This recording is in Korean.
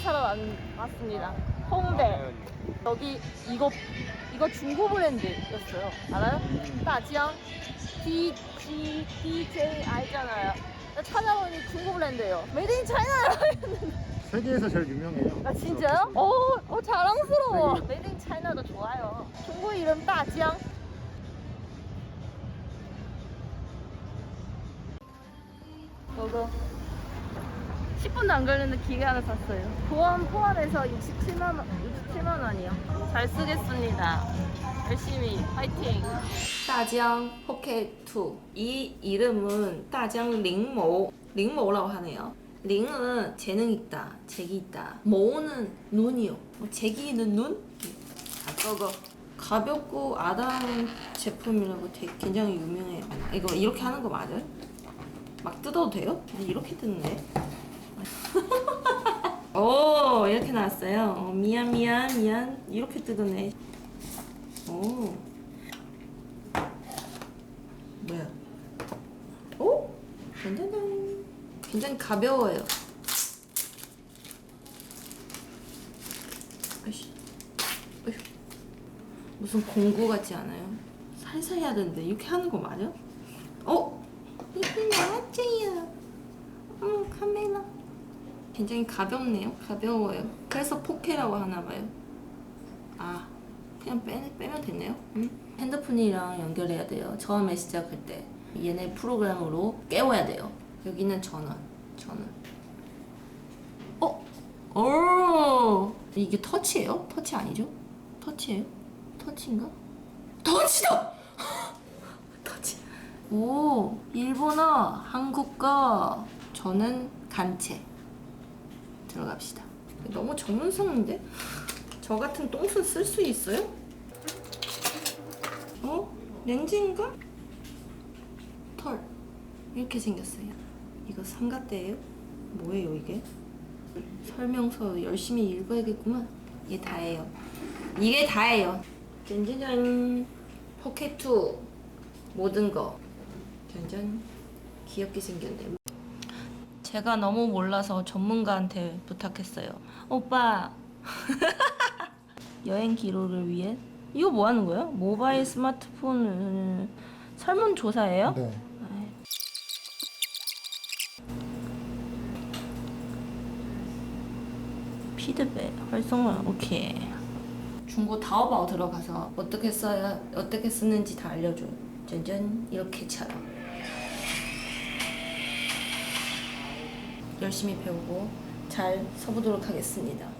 사러 왔, 왔습니다. 홍대. 여기 이거 이거 중고 브랜드였어요. 알아요? 따지양 D G D J 알잖아요. 나 찾아보니 중고 브랜드예요. 메이드 인 차이나요. 세계에서 제일 유명해요. 아 진짜요? 어, 어 자랑스러워. 메이드 인 차이나도 좋아요. 중고 이름 따지양. 이거 10분도 안 걸리는 기계 하나 샀어요. 보험 포함해서 67만 원, 67만 원이요. 잘 쓰겠습니다. 열심히 화이팅. 따장 포켓 2. 이 이름은 따장 링모. 링모라고 하네요. 링은 재능 있다, 재기 있다. 모는 눈이요. 뭐 재기는 눈? 아, 저거. 가볍고 아담 제품이라고 되게 굉장히 유명해요. 이거 이렇게 하는 거 맞아요? 막 뜯어도 돼요? 근데 이렇게 뜯네. 오 이렇게 나왔어요. 어, 미안 미안 미안 이렇게 뜯어내. 오 뭐야? 오 짜자잔 굉장히 가벼워요. 아이씨, 어휴. 무슨 공구 같지 않아요? 살살 해야 되는데 이렇게 하는 거 맞아? 어? 이게 나왔지요. 어머 카메라. 굉장히 가볍네요. 가벼워요. 그래서 포케라고 하나 봐요. 아, 그냥 빼, 빼면 됐네요. 음? 핸드폰이랑 연결해야 돼요. 처음에 시작할 때. 얘네 프로그램으로 깨워야 돼요. 여기는 전원. 전원. 어? 오! 이게 터치예요? 터치 아니죠? 터치예요? 터치인가? 터치다! 터치. 오, 일본어, 한국어. 저는 간체. 들어갑시다. 너무 전문성인데? 저 같은 똥손 쓸수 있어요? 어? 렌즈인가? 털. 이렇게 생겼어요. 이거 삼각대예요? 뭐예요 이게? 설명서 열심히 읽어야겠구만. 이게 다예요. 이게 다예요. 짠짠짠. 포켓2. 모든 거. 짠짠. 귀엽게 생겼네. 제가 너무 몰라서 전문가한테 부탁했어요. 오빠, 여행 기록을 위해 이거 뭐 하는 거예요? 모바일 스마트폰 설문 조사예요? 네. 피드백 활성화 오케이. 중고 타오바오 들어가서 어떻게 써야 어떻게 쓰는지 다 알려줘요. 짠짠 이렇게처럼. 열심히 배우고 잘 써보도록 하겠습니다.